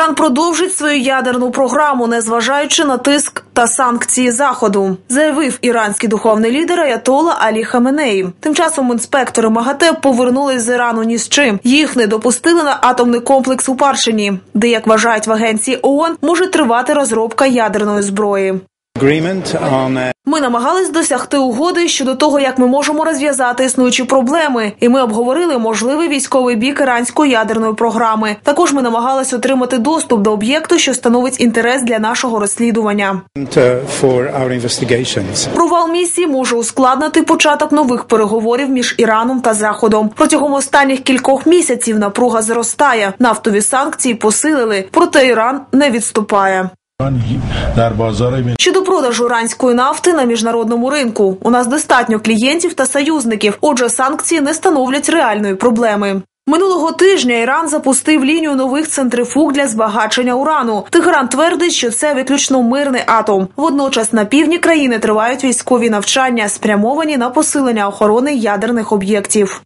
Іран продовжить свою ядерну програму, незважаючи на тиск та санкції заходу, заявив іранський духовний лідер Аятола Алі Хаменеї. Тим часом інспектори МАГАТЕ повернулись з Ірану ні з чим. Їх не допустили на атомний комплекс у Паршині, де як вважають в агенції ООН, може тривати розробка ядерної зброї. Ми намагались досягти угоди щодо того, як ми можемо розв'язати існуючі проблеми, і ми обговорили можливий військовий бік іранської ядерної програми. Також ми намагалися отримати доступ до об'єкту, що становить інтерес для нашого розслідування. Провал місії може ускладнити початок нових переговорів між Іраном та Заходом. Протягом останніх кількох місяців напруга зростає. Нафтові санкції посилили, проте Іран не відступає щодо продажу ранської нафти на міжнародному ринку. У нас достатньо клієнтів та союзників. Отже, санкції не становлять реальної проблеми. Минулого тижня Іран запустив лінію нових центрифуг для збагачення урану. Тигран твердить, що це виключно мирний атом. Водночас на півдні країни тривають військові навчання, спрямовані на посилення охорони ядерних об'єктів.